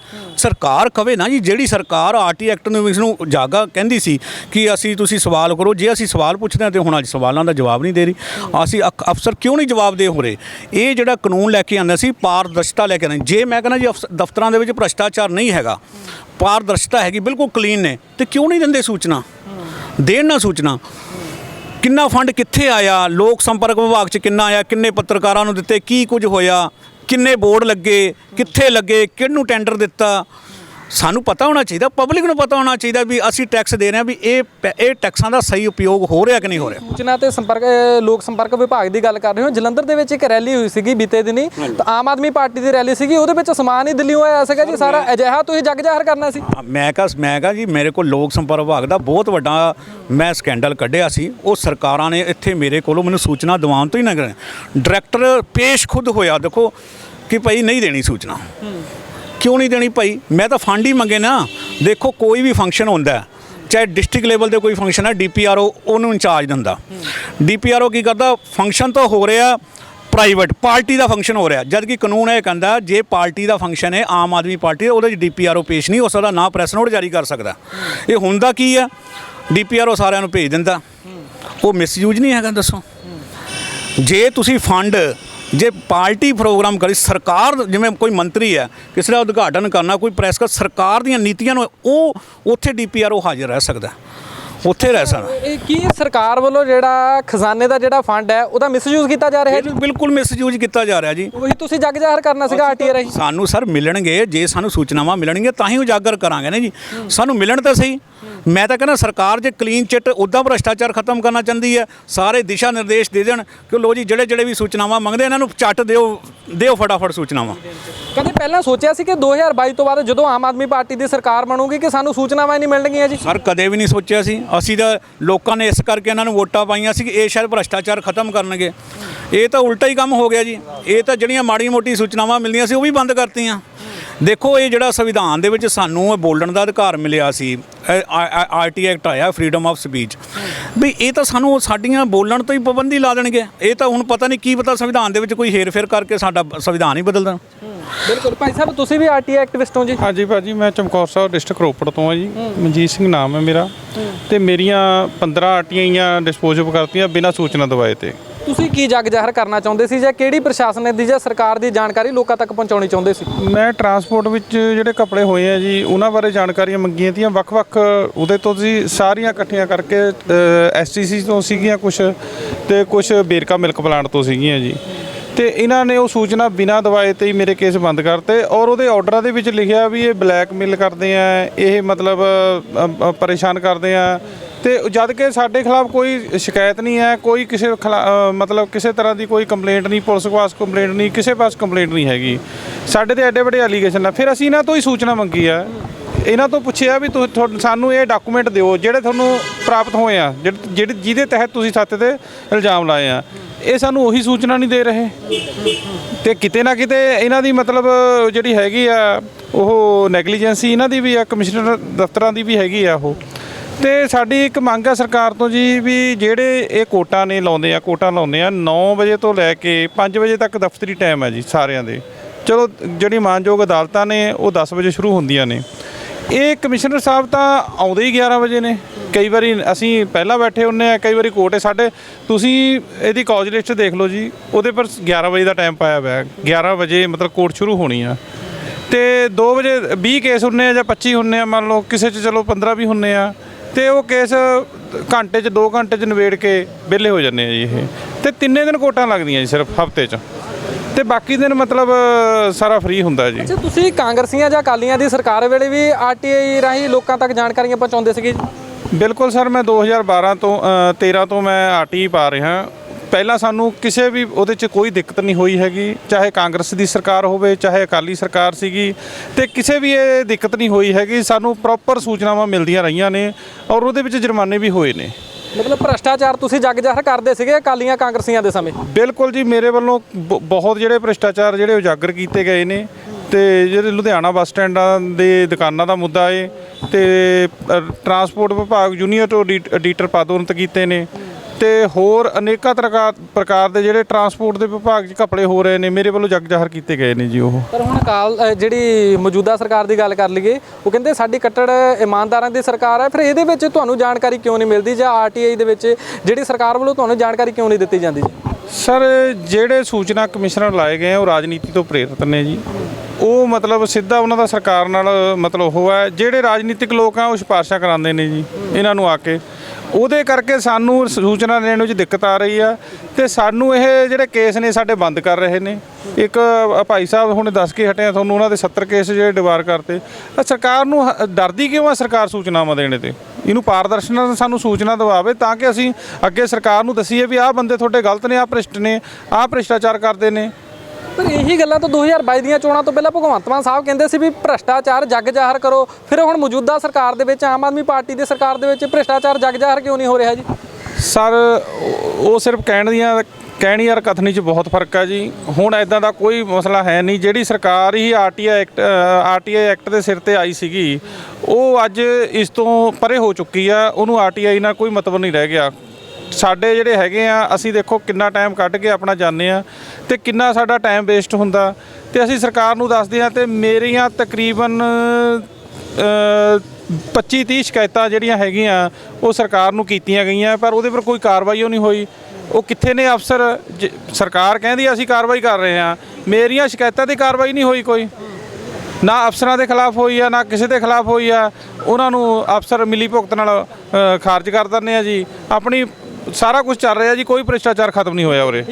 ਸਰਕਾਰ ਕਵੇ ਨਾ ਜੀ, ਜਿਹੜੀ ਸਰਕਾਰ ਆਰਟੀ ਐਕਟ ਨੂੰ ਇਸ ਨੂੰ ਜਾਗਾ ਕਹਿੰਦੀ ਸੀ ਕਿ ਅਸੀਂ ਤੁਸੀਂ ਸਵਾਲ ਕਰੋ, ਜੇ ਅਸੀਂ ਸਵਾਲ ਪੁੱਛਦੇ ਹਾਂ ਤੇ ਹੁਣ ਅੱਜ ਸਵਾਲਾਂ ਦਾ ਜਵਾਬ ਨਹੀਂ ਦੇ ਰਹੀ। ਅਸੀਂ ਅਕ- ਅਫਸਰ ਕਿਉਂ ਨਹੀਂ ਜਵਾਬ ਦੇ ਹੋ ਰਹੇ? ਇਹ ਜਿਹੜਾ ਕਾਨੂੰਨ ਲੈ ਕੇ ਆਂਦਾ ਸੀ, ਪਾਰਦਰਸ਼ਤਾ ਲੈ ਕੇ ਆਉਂਦੇ ਜੇ ਮੈਂ ਕਹਿੰਦਾ ਜੀ, ਅਫਸ- ਦਫ਼ਤਰਾਂ ਦੇ ਵਿੱਚ ਭ੍ਰਸ਼ਟਾਚਾਰ ਨਹੀਂ ਹੈਗਾ, ਪਾਰਦਰਸ਼ਤਾ ਹੈਗੀ, ਬਿਲਕੁਲ ਕਲੀਨ ਨੇ, ਤੇ ਕਿਉਂ ਨਹੀਂ ਦਿੰਦੇ ਸੂਚਨਾ? ਦੇਣ ਨਾ ਸੂਚਨਾ। ਕਿੰਨਾ ਫੰਡ ਕਿੱਥੇ ਆਇਆ? ਲੋਕ ਸੰਪਰਕ ਵਿਭਾਗ 'ਚ ਕਿੰਨਾ ਆਇਆ? ਕਿੰਨੇ ਪੱਤਰਕਾਰਾਂ ਨੂੰ ਦਿੱਤੇ? ਕੀ ਕੁਝ ਹੋਇਆ? ਕਿੰਨੇ ਬੋਰਡ ਲੱਗੇ ਕਿੱਥੇ ਲੱਗੇ ਕਿਹਨੂੰ ਟੈਂਡਰ ਦਿੱਤਾ ਸਾਨੂੰ ਪਤਾ ਹੋਣਾ ਚਾਹੀਦਾ ਪਬਲਿਕ ਨੂੰ ਪਤਾ ਹੋਣਾ ਚਾਹੀਦਾ ਵੀ ਅਸੀਂ ਟੈਕਸ ਦੇ ਰਹੇ ਹਾਂ ਵੀ ਇਹ ਪੈ- ਇਹ ਟੈਕਸਾਂ ਦਾ ਸਹੀ ਉਪਯੋਗ ਹੋ ਰਿਹਾ ਕਿ ਨਹੀਂ ਹੋ ਰਿਹਾ। ਸੂਚਨਾ ਤੇ ਸੰਪਰਕ ਲੋਕ ਸੰਪਰਕ ਵਿਭਾਗ ਦੀ ਗੱਲ ਕਰ ਰਹੇ ਹੋ। ਜਲੰਧਰ ਦੇ ਵਿੱਚ ਇੱਕ ਰੈਲੀ ਹੋਈ ਸੀਗੀ ਬੀਤੇ ਦਿਨੀ। ਤਾਂ ਆਮ ਆਦਮੀ ਪਾਰਟੀ ਦੀ ਰੈਲੀ ਸੀਗੀ। ਉਹਦੇ ਵਿੱਚ ਸਮਾਨ ਹੀ ਦਿੱਲੀੋਂ ਆਇਆ ਸੀਗਾ ਜੀ। ਸਾਰਾ ਅਜਿਹਾ ਤੁਸੀਂ ਜਗ ਜ਼ਾਹਰ ਕਰਨਾ ਸੀ। ਮੈਂ ਕਹਾ ਮੈਂ ਕਹਾ ਜੀ ਮੇਰੇ ਕੋਲ ਲੋਕ ਸੰਪਰਕ ਵਿਭਾਗ ਦਾ ਬਹੁਤ ਵੱਡਾ ਮੈਂ ਸਕੈਂਡਲ ਕੱਢਿਆ ਸੀ। ਉਹ ਸਰਕਾਰਾਂ ਨੇ ਇੱਥੇ ਮੇਰੇ ਕੋਲੋਂ ਮੈਨੂੰ ਸੂਚਨਾ ਦਿਵਾਉਣ ਤੋਂ ਹੀ ਨਾ ਕਰਿਆ ਡਾਇਰੈਕਟਰ ਪੇਸ਼ ਖੁਦ ਹੋਇਆ। ਦੇਖੋ ਕਿ ਭਾਈ ਨਹੀਂ ਦੇਣੀ ਸੂਚਨਾ। ਕਿਉਂ ਨਹੀਂ ਦੇਣੀ ਭਾਈ? ਮੈਂ ਤਾਂ ਫੰਡ ਹੀ ਮੰਗੇ ਨਾ। ਦੇਖੋ ਕੋਈ ਵੀ ਫੰਕਸ਼ਨ ਹੁੰਦਾ ਚਾਹੇ ਡਿਸਟ੍ਰਿਕਟ ਲੈਵਲ ਤੇ ਕੋਈ ਫੰਕਸ਼ਨ ਹੈ ਡੀਪੀਆਰਓ ਉਹਨੂੰ ਇੰਚਾਰਜ ਦਿੰਦਾ। ਡੀਪੀਆਰਓ ਕੀ ਕਰਦਾ? ਫੰਕਸ਼ਨ ਤਾਂ ਹੋ ਰਿਹਾ ਪ੍ਰਾਈਵੇਟ ਪਾਰਟੀ ਦਾ ਫੰਕਸ਼ਨ ਹੋ ਰਿਹਾ। ਜਦ ਕਿ ਕਾਨੂੰਨ ਇਹ ਕਹਿੰਦਾ ਜੇ ਪਾਰਟੀ ਦਾ ਫੰਕਸ਼ਨ ਹੈ ਆਮ ਆਦਮੀ ਪਾਰਟੀ ਦਾ, ਉਹਦੇ 'ਚ ਡੀਪੀਆਰਓ ਪੇਸ਼ ਨਹੀਂ ਹੋ ਸਕਦਾ ਨਾ ਪ੍ਰੈਸ ਨੋਟ ਜਾਰੀ ਕਰ ਸਕਦਾ। ਇਹ ਹੁੰਦਾ ਕੀ ਹੈ? ਡੀਪੀਆਰਓ ਸਾਰਿਆਂ ਨੂੰ ਭੇਜ ਦਿੰਦਾ। ਉਹ ਮਿਸਯੂਜ ਨਹੀਂ ਹੈਗਾ ਦੱਸੋ। ਜੇ ਤੁਸੀਂ ਫੰਡ ਜੇ ਪਾਰਟੀ ਪ੍ਰੋਗਰਾਮ ਕਰੀ, ਸਰਕਾਰ, ਜਿਵੇਂ ਕੋਈ ਮੰਤਰੀ ਹੈ, ਕਿਸੇ ਦਾ ਉਦਘਾਟਨ ਕਰਨਾ, ਕੋਈ ਪ੍ਰੈਸ ਕਰ, ਸਰਕਾਰ ਦੀਆਂ ਨੀਤੀਆਂ ਨੂੰ ਉਹ, ਉੱਥੇ ਡੀਪੀਆਰਓ ਹਾਜ਼ਰ ਰਹਿ ਸਕਦਾ ਉੱਥੇ ਰਹਿ ਸਕਦਾ। ਇਹ ਕੀ ਸਰਕਾਰ ਵੱਲੋਂ ਜਿਹੜਾ ਖਜ਼ਾਨੇ ਦਾ ਜਿਹੜਾ ਫੰਡ ਹੈ ਉਹਦਾ ਮਿਸਯੂਜ਼ ਕੀਤਾ ਜਾ ਰਿਹਾ ਹੈ? ਜੀ ਬਿਲਕੁਲ ਮਿਸਯੂਜ ਕੀਤਾ ਜਾ ਰਿਹਾ ਜੀ। ਉਹੀ ਤੁਸੀਂ ਜਗ ਜ਼ਾਹਰ ਕਰਨਾ ਸੀਗਾ ਆਰਟੀਆਈ ਰਾਹੀਂ। ਸਾਨੂੰ ਸਰ ਮਿਲਣਗੇ ਜੇ ਸਾਨੂੰ ਸੂਚਨਾਵਾਂ ਮਿਲਣਗੀਆਂ ਤਾਂ ਹੀ ਉਜਾਗਰ ਕਰਾਂਗੇ ਨਾ ਜੀ। ਸਾਨੂੰ ਮਿਲਣ ਤਾਂ ਸਹੀ। ਮੈਂ ਤਾਂ ਕਹਿੰਦਾ ਸਰਕਾਰ ਜੇ ਕਲੀਨ ਚਿੱਟ ਉੱਦਾਂ ਭ੍ਰਸ਼ਟਾਚਾਰ ਖਤਮ ਕਰਨਾ ਚਾਹੁੰਦੀ ਹੈ ਸਾਰੇ ਦਿਸ਼ਾ ਨਿਰਦੇਸ਼ ਦੇ ਦੇਣ ਕਿ ਲੋ ਜੀ ਜਿਹੜੇ ਜਿਹੜੇ ਵੀ ਸੂਚਨਾਵਾਂ ਮੰਗਦੇ ਇਹਨਾਂ ਨੂੰ ਚੱਟ ਦਿਓ ਦਿਓ ਫਟਾਫਟ ਸੂਚਨਾਵਾਂ। ਕਦੇ ਪਹਿਲਾਂ ਸੋਚਿਆ ਸੀ ਕਿ 2022 ਤੋਂ ਬਾਅਦ ਜਦੋਂ ਆਮ ਆਦਮੀ ਪਾਰਟੀ ਦੀ ਸਰਕਾਰ ਬਣੂਗੀ ਕਿ ਸਾਨੂੰ ਸੂਚਨਾਵਾਂ ਹੀ ਨਹੀਂ ਮਿਲਣਗੀਆਂ ਜੀ? ਸਰ ਕਦੇ ਵੀ ਨਹੀਂ ਸੋਚਿਆ ਸੀ। ਅਸੀਂ ਤਾਂ ਲੋਕਾਂ ਨੇ ਇਸ ਕਰਕੇ ਇਹਨਾਂ ਨੂੰ ਵੋਟਾਂ ਪਾਈਆਂ ਸੀ ਕਿ ਇਹ ਸ਼ਾਇਦ ਭ੍ਰਸ਼ਟਾਚਾਰ ਖਤਮ ਕਰਨਗੇ। ਇਹ ਤਾਂ ਉਲਟਾ ਹੀ ਕੰਮ ਹੋ ਗਿਆ ਜੀ। ਇਹ ਤਾਂ ਜਿਹੜੀਆਂ ਮਾੜੀ ਮੋਟੀ ਸੂਚਨਾਵਾਂ ਮਿਲਦੀਆਂ ਸੀ, ਉਹ ਵੀ ਬੰਦ ਕਰਤੀਆਂ। ਦੇਖੋ ਇਹ ਜਿਹੜਾ ਸੰਵਿਧਾਨ ਦੇ ਵਿੱਚ ਸਾਨੂੰ ਇਹ ਬੋਲਣ ਦਾ ਅਧਿਕਾਰ ਮਿਲਿਆ ਸੀ ਆਰਟੀ ਐਕਟ ਆਇਆ ਫਰੀडम ਆਫ ਸਪੀਚ ਵੀ ਇਹ ਤਾਂ ਸਾਨੂੰ ਸਾਡੀਆਂ ਬੋਲਣ ਤੋਂ ਹੀ ਪਾਬੰਦੀ ਲਾ ਦੇਣਗੇ। ਇਹ ਤਾਂ ਹੁਣ ਪਤਾ ਨਹੀਂ ਕੀ ਪਤਾ ਸੰਵਿਧਾਨ ਦੇ ਵਿੱਚ ਕੋਈ ਹੇਰ-ਫੇਰ ਕਰਕੇ ਸਾਡਾ ਸੰਵਿਧਾਨ ਹੀ ਬਦਲ ਦੇਣ। ਬਿਲਕੁਲ। ਭਾਈ ਸਾਹਿਬ ਤੁਸੀਂ ਵੀ ਆਰਟੀਆਈ ਐਕਟਿਵਿਸਟ ਹੋ ਜੀ? ਹਾਂਜੀ ਭਾਜੀ ਮੈਂ ਚਮਕੌਰ ਸਾਹਿਬ ਡਿਸਟ੍ਰਿਕਟ ਰੋਪੜ ਤੋਂ ਆ ਜੀ। ਮਨਜੀਤ ਸਿੰਘ ਨਾਮ ਹੈ ਮੇਰਾ। ਤੇ ਮੇਰੀਆਂ 15 ਆਰਟੀਆਈਆਂ ਡਿਸਪੋਜ਼ਿਵ ਕਰਤੀਆਂ ਬਿਨਾਂ ਸੂਚਨਾ ਦਵਾਏ ਤੇ। ਤੁਸੀਂ ਕੀ ਜਗ ਜ਼ਾਹਰ ਕਰਨਾ ਚਾਹੁੰਦੇ ਸੀ ਜਾਂ ਕਿਹੜੀ ਪ੍ਰਸ਼ਾਸਨ ਦੀ ਜਾਂ ਸਰਕਾਰ ਦੀ ਜਾਣਕਾਰੀ ਲੋਕਾਂ ਤੱਕ ਪਹੁੰਚਾਉਣੀ ਚਾਹੁੰਦੇ ਸੀ? ਮੈਂ ਟਰਾਂਸਪੋਰਟ ਵਿੱਚ ਜਿਹੜੇ ਕੱਪੜੇ ਹੋਏ ਆ ਜੀ, ਉਹਨਾਂ ਬਾਰੇ ਜਾਣਕਾਰੀਆਂ ਮੰਗੀਆਂ ਤੀਆਂ। ਵੱਖ-ਵੱਖ ਉਹਦੇ ਤੋਂ ਜੀ ਸਾਰੀਆਂ ਇਕੱਠੀਆਂ ਕਰਕੇ ਐਸਟੀਸੀ ਤੋਂ ਸੀਗੀਆਂ ਕੁਝ ਤੇ ਕੁਝ ਬੇਰਕਾ ਮਿਲਕ ਪਲਾਂਟ ਤੋਂ ਸੀਗੀਆਂ ਜੀ। ਤੇ ਇਹਨਾਂ ਨੇ ਉਹ ਸੂਚਨਾ ਬਿਨਾਂ ਦਵਾਏ ਤੇ ਹੀ ਮੇਰੇ ਕੇਸ ਬੰਦ ਕਰਤੇ ਔਰ ਉਹਦੇ ਆਰਡਰਾਂ ਦੇ ਵਿੱਚ ਲਿਖਿਆ ਵੀ ਇਹ ਬਲੈਕਮੇਲ ਕਰਦੇ ਆ, ਇਹ ਮਤਲਬ ਪਰੇਸ਼ਾਨ ਕਰਦੇ ਆ। ਤੇ ਜਦ ਕਿ ਸਾਡੇ ਖਿਲਾਫ ਕੋਈ ਸ਼ਿਕਾਇਤ ਨਹੀਂ ਹੈ, ਕੋਈ ਕਿਸੇ ਖਿਲਾ- ਮਤਲਬ ਕਿਸੇ ਤਰ੍ਹਾਂ ਦੀ ਕੋਈ ਕੰਪਲੇਂਟ ਨਹੀਂ, ਪੁਲਿਸ ਪਾਸ ਕੰਪਲੇਂਟ ਨਹੀਂ, ਕਿਸੇ ਪਾਸ ਕੰਪਲੇਂਟ ਨਹੀਂ ਹੈਗੀ। ਸਾਡੇ ਤੇ ਐਡੇ ਵੱਡੇ ਐਲੀਗੇਸ਼ਨ ਆ। ਫਿਰ ਅਸੀਂ ਇਹਨਾਂ ਤੋਂ ਹੀ ਸੂਚਨਾ ਮੰਗੀ ਆ। ਇਹਨਾਂ ਤੋਂ ਪੁੱਛਿਆ ਵੀ ਤੁਹਾਨੂੰ ਸਾਨੂੰ ਇਹ ਡਾਕੂਮੈਂਟ ਦਿਓ, ਜਿਹੜੇ ਤੁਹਾਨੂੰ ਪ੍ਰਾਪਤ ਹੋਏ ਆ, ਜਿਹੜੇ, ਜਿਹੜੇ- ਜਿਹਦੇ ਤਹਿਤ ਤੁਸੀਂ ਸਾਥੇ ਤੇ ਇਲਜ਼ਾਮ ਲਾਏ ਆ। ਇਹ ਸਾਨੂੰ ਉਹੀ ਸੂਚਨਾ ਨਹੀਂ ਦੇ ਰਹੇ। ਤੇ ਕਿਤੇ ਨਾ ਕਿਤੇ ਇਹਨਾਂ ਦੀ ਮਤਲਬ ਜਿਹੜੀ ਹੈਗੀ ਆ, ਉਹ ਨੈਗਲੀਜੈਂਸੀ ਇਹਨਾਂ ਦੀ ਵੀ ਆ, ਕਮਿਸ਼ਨਰ ਦਫ਼ਤਰਾਂ ਦੀ ਵੀ ਹੈਗੀ ਆ ਉਹ। ਤੇ ਸਾਡੀ ਇੱਕ ਮੰਗ ਹੈ ਸਰਕਾਰ ਤੋਂ ਜੀ ਵੀ ਜਿਹੜੇ ਇਹ ਕੋਟਾਂ ਨੇ ਲਾਉਂਦੇ ਆ, ਕੋਟਾਂ ਲਾਉਂਦੇ ਆ 9 ਵਜੇ ਤੋਂ ਲੈ ਕੇ 5 ਵਜੇ ਤੱਕ ਦਫ਼ਤਰੀ ਟਾਈਮ ਹੈ ਜੀ ਸਾਰਿਆਂ ਦੇ। ਚਲੋ ਜਿਹੜੀ ਮਾਨਯੋਗ ਅਦਾਲਤਾਂ ਨੇ, ਉਹ 10 ਵਜੇ ਸ਼ੁਰੂ ਹੁੰਦੀਆਂ ਨੇ। ਇਹ ਕਮਿਸ਼ਨਰ ਸਾਹਿਬ ਤਾਂ ਆਉਂਦੇ ਹੀ 11 ਵਜੇ ਨੇ। ਕਈ ਵਾਰੀ ਅਸੀਂ ਪਹਿਲਾਂ ਬੈਠੇ ਹੁੰਨੇ ਆ, ਕਈ ਵਾਰੀ ਕੋਰਟ ਸਾਡੇ, ਤੁਸੀਂ ਇਹਦੀ ਕਾਜ ਲਿਸਟ ਦੇਖ ਲਓ ਜੀ, ਉਹਦੇ ਪਰ 11 ਵਜੇ ਦਾ ਟਾਈਮ ਪਾਇਆ ਹੋਇਆ ਹੈ। 11 ਵਜੇ ਮਤਲਬ ਕੋਰਟ ਸ਼ੁਰੂ ਹੋਣੀ ਆ। ਤੇ 2 ਵਜੇ 20 ਕੇਸ ਹੁੰਨੇ ਆ ਜਾਂ 25 ਹੁੰਨੇ ਆ, ਮੰਨ ਲਓ, ਕਿਸੇ 'ਚ ਚਲੋ 15 ਵੀ ਹੁੰਨੇ ਆ। ਤੇ ਉਹ ਕੇਸ ਘੰਟੇ 'ਚ 2 ਘੰਟੇ 'ਚ ਨਿਬੇੜ ਕੇ ਵਿਹਲੇ ਹੋ ਜਾਂਦੇ ਆ ਜੀ ਇਹ। ਤੇ ਤਿੰਨੇ ਦਿਨ ਕੋਰਟਾਂ ਲੱਗਦੀਆਂ ਜੀ ਸਿਰਫ ਹਫ਼ਤੇ 'ਚ। ਤੇ ਬਾਕੀ ਦਿਨ ਮਤਲਬ ਸਾਰਾ ਫ੍ਰੀ ਹੁੰਦਾ ਜੀ। ਅੱਛਾ ਤੁਸੀਂ ਕਾਂਗਰਸੀਆਂ ਜਾਂ ਅਕਾਲੀਆਂ ਦੀ ਸਰਕਾਰ ਵੇਲੇ ਵੀ ਆਰਟੀਆਈ ਰਾਹੀਂ ਲੋਕਾਂ ਤੱਕ ਜਾਣਕਾਰੀਆਂ ਪਹੁੰਚਾਉਂਦੇ ਸੀਗੇ ਜੀ? ਬਿਲਕੁਲ ਸਰ ਮੈਂ 2012 ਤੋਂ ਅ, 13 ਤੋਂ ਮੈਂ ਆਰਟੀ ਪਾ ਰਿਹਾ। ਪਹਿਲਾਂ ਸਾਨੂੰ ਕਿਸੇ ਵੀ ਉਹਦੇ 'ਚ ਕੋਈ ਦਿੱਕਤ ਨਹੀਂ ਹੋਈ ਹੈਗੀ ਚਾਹੇ ਕਾਂਗਰਸ ਦੀ ਸਰਕਾਰ ਹੋਵੇ ਚਾਹੇ ਅਕਾਲੀ ਸਰਕਾਰ ਸੀਗੀ ਤੇ ਕਿਸੇ ਵੀ ਇਹ ਦਿੱਕਤ ਨਹੀਂ ਹੋਈ ਹੈਗੀ ਸਾਨੂੰ ਪ੍ਰੋਪਰ ਸੂਚਨਾਵਾਂ ਮਿਲਦੀਆਂ ਰਹੀਆਂ ਨੇ ਔਰ ਉਹਦੇ ਵਿੱਚ ਜੁਰਮਾਨੇ ਵੀ ਹੋਏ ਨੇ। ਮਤਲਬ ਭ੍ਰਸ਼ਟਾਚਾਰ ਤੁਸੀਂ ਜਗ ਜ਼ਾਹਰ ਕਰਦੇ ਸੀਗੇ ਅਕਾਲੀਆਂ ਕਾਂਗਰਸੀਆਂ ਦੇ ਸਮੇਂ? ਬਿਲਕੁਲ ਜੀ ਮੇਰੇ ਵੱਲੋਂ ਬਹੁਤ ਜਿਹੜੇ ਭ੍ਰਿਸ਼ਟਾਚਾਰ ਜਿਹੜੇ ਉਜਾਗਰ ਕੀਤੇ ਗਏ ਨੇ ਤੇ ਜਿਹੜੇ ਲੁਧਿਆਣਾ ਬੱਸ ਸਟੈਂਡਾਂ ਦੇ ਦੁਕਾਨਾਂ ਦਾ ਮੁੱਦਾ ਏ ਤੇ ਟਰਾਂਸਪੋਰਟ ਵਿਭਾਗ ਜੂਨੀਅਰ ਤੋਂ ਐਡੀ- ਐਡੀਟਰ ਪਦ ਉਨਤ ਕੀਤੇ ਨੇ ਤੇ ਹੋਰ ਅਨੇਕਾਂ ਪ੍ਰਕਾਰ ਪ੍ਰਕਾਰ ਦੇ ਜਿਹੜੇ ਟਰਾਂਸਪੋਰਟ ਦੇ ਵਿਭਾਗ 'ਚ ਘਪਲੇ ਹੋ ਰਹੇ ਨੇ ਮੇਰੇ ਵੱਲੋਂ ਜਗ ਜ਼ਾਹਰ ਕੀਤੇ ਗਏ ਨੇ ਜੀ ਉਹ। ਪਰ ਹੁਣ ਕਾਲ ਅ, ਜਿਹੜੀ ਮੌਜੂਦਾ ਸਰਕਾਰ ਦੀ ਗੱਲ ਕਰ ਲਈਏ ਉਹ ਕਹਿੰਦੇ ਸਾਡੀ ਕੱਟੜ ਇਮਾਨਦਾਰਾਂ ਦੀ ਸਰਕਾਰ ਹੈ ਫਿਰ ਇਹਦੇ ਵਿੱਚ ਤੁਹਾਨੂੰ ਜਾਣਕਾਰੀ ਕਿਉਂ ਨਹੀਂ ਮਿਲਦੀ ਜਾਂ ਆਰਟੀਆਈ ਦੇ ਵਿੱਚ ਜਿਹੜੀ ਸਰਕਾਰ ਵੱਲੋਂ ਤੁਹਾਨੂੰ ਜਾਣਕਾਰੀ ਕਿਉਂ ਨਹੀਂ ਦਿੱਤੀ ਜਾਂਦੀ ਜੀ? ਸਰ ਜਿਹੜੇ ਸੂਚਨਾ ਕਮਿਸ਼ਨਰ ਲਾਏ ਗਏ ਆ ਉਹ ਰਾਜਨੀਤੀ ਤੋਂ ਪ੍ਰੇਰਿਤ ਨੇ ਜੀ। ਉਹ ਮਤਲਬ ਸਿੱਧਾ ਉਹਨਾਂ ਦਾ ਸਰਕਾਰ ਨਾਲ ਮਤਲਬ ਉਹ ਹੈ ਜਿਹੜੇ ਰਾਜਨੀਤਿਕ ਲੋਕ ਆ ਉਹ ਸਿਫਾਰਸ਼ਾਂ ਕਰਾਉਂਦੇ ਨੇ ਜੀ ਇਹਨਾਂ ਨੂੰ ਆ ਕੇ। ਉਹਦੇ ਕਰਕੇ ਸਾਨੂੰ ਸੂਚਨਾ ਦੇਣ ਵਿੱਚ ਦਿੱਕਤ ਆ ਰਹੀ ਆ ਤੇ ਸਾਨੂੰ ਇਹ ਜਿਹੜੇ ਕੇਸ ਨੇ ਸਾਡੇ ਬੰਦ ਕਰ ਰਹੇ ਨੇ। ਇੱਕ ਭਾਈ ਸਾਹਿਬ ਹੁਣ ਦੱਸ ਕੇ ਹਟਿਆ ਤੁਹਾਨੂੰ, ਉਹਨਾਂ ਦੇ 70 ਕੇਸ ਜਿਹੜੇ ਡਿਵਾਰ ਕਰਤੇ। ਤਾਂ ਸਰਕਾਰ ਨੂੰ ਡਰਦੀ ਕਿਉਂ ਆ ਸਰਕਾਰ ਸੂਚਨਾਵਾਂ ਦੇਣੇ ਤੇ? ਇਹਨੂੰ ਪਾਰਦਰਸ਼ਨ ਸਾਨੂੰ ਸੂਚਨਾ ਦਿਵਾਵੇ ਤਾਂ ਕਿ ਅਸੀਂ ਅੱਗੇ ਸਰਕਾਰ ਨੂੰ ਦਸੀਏ ਵੀ ਆਹ ਬੰਦੇ ਤੁਹਾਡੇ ਗਲਤ ਨੇ, ਆਹ ਭ੍ਰਿਸ਼ਟ ਨੇ, ਆਹ ਭ੍ਰਿਸ਼ਟਾਚਾਰ ਕਰਦੇ ਨੇ। ਪਰ ਇਹੀ ਗੱਲਾਂ ਤਾਂ 2022 ਦੀਆਂ ਚੋਣਾਂ ਤੋਂ ਪਹਿਲਾਂ ਭਗਵੰਤ ਮਾਨ ਸਾਹਿਬ ਕਹਿੰਦੇ ਸੀ ਵੀ ਭ੍ਰਸ਼ਟਾਚਾਰ ਜੱਗ ਜ਼ਾਹਰ ਕਰੋ। ਫਿਰ ਹੁਣ ਮੌਜੂਦਾ ਸਰਕਾਰ ਦੇ ਵਿੱਚ ਆਮ ਆਦਮੀ ਪਾਰਟੀ ਦੀ ਸਰਕਾਰ ਦੇ ਵਿੱਚ ਭ੍ਰਸ਼ਟਾਚਾਰ ਜੱਗ ਜ਼ਾਹਰ ਕਿਉਂ ਨਹੀਂ ਹੋ ਰਿਹਾ ਜੀ? ਸਰ, ਉਹ- ਸਿਰਫ ਕਹਿਣ ਦੀਆਂ ਕਹਿਣੀ ਯਾਰ ਕਥਨੀ 'ਚ ਬਹੁਤ ਫ਼ਰਕ ਹੈ ਜੀ। ਹੁਣ ਐਦਾਂ ਦਾ ਕੋਈ ਮਸਲਾ ਹੈ ਨਹੀਂ। ਜਿਹੜੀ ਸਰਕਾਰ ਹੀ ਆਰਟੀਆਈ ਐਕਟ ਆਰਟੀਆਈ ਐਕਟ ਦੇ ਸਿਰ ਤੇ ਆਈ ਸੀਗੀ, ਉਹ ਅੱਜ ਇਸ ਤੋਂ ਪਰੇ ਹੋ ਚੁੱਕੀ ਆ। ਉਹਨੂੰ ਆਰਟੀਆਈ ਨਾਲ ਕੋਈ ਮਤਲਬ ਨਹੀਂ ਰਹਿ ਗਿਆ। ਸਾਡੇ ਜਿਹੜੇ ਹੈਗੇ ਆ ਅਸੀਂ ਦੇਖੋ ਕਿੰਨਾ ਟਾਈਮ ਕੱਢ ਕੇ ਆਪਣਾ ਜਾਂਦੇ ਆ ਤੇ ਕਿੰਨਾ ਸਾਡਾ ਟਾਈਮ ਵੇਸਟ ਹੁੰਦਾ। ਤੇ ਅਸੀਂ ਸਰਕਾਰ ਨੂੰ ਦੱਸਦੇ ਆ ਤੇ ਮੇਰੀਆਂ ਤਕਰੀਬਨ ਅ, 25 30 ਸ਼ਿਕਾਇਤਾਂ ਜਿਹੜੀਆਂ ਹੈਗੀਆਂ ਉਹ ਸਰਕਾਰ ਨੂੰ ਕੀਤੀਆਂ ਗਈਆਂ ਪਰ ਉਹਦੇ ਪਰ ਕੋਈ ਕਾਰਵਾਈ ਉਹ ਨਹੀਂ ਹੋਈ। ਉਹ ਕਿੱਥੇ ਨੇ ਅਫਸਰ? ਜ- ਸਰਕਾਰ ਕਹਿੰਦੀ ਅਸੀਂ ਕਾਰਵਾਈ ਕਰ ਰਹੇ ਹਾਂ ਮੇਰੀਆਂ ਸ਼ਿਕਾਇਤਾਂ ਦੀ ਕਾਰਵਾਈ ਨਹੀਂ ਹੋਈ ਕੋਈ। ਨਾ ਅਫਸਰਾਂ ਦੇ ਖਿਲਾਫ ਹੋਈ ਆ ਨਾ ਕਿਸੇ ਦੇ ਖਿਲਾਫ ਹੋਈ ਆ। ਉਹਨਾਂ ਨੂੰ ਅਫਸਰ ਮਿਲੀ ਭੁਗਤ ਨਾਲ ਖਾਰਜ ਕਰ ਦਿੰਦੇ ਆ ਜੀ। ਆਪਣੀ ਸਾਰਾ ਕੁਝ ਚੱਲ ਰਿਹਾ ਜੀ ਕੋਈ ਭ੍ਰਿਸ਼ਟਾਚਾਰ ਖਤਮ ਨਹੀਂ ਹੋਇਆ ਉਰੇ।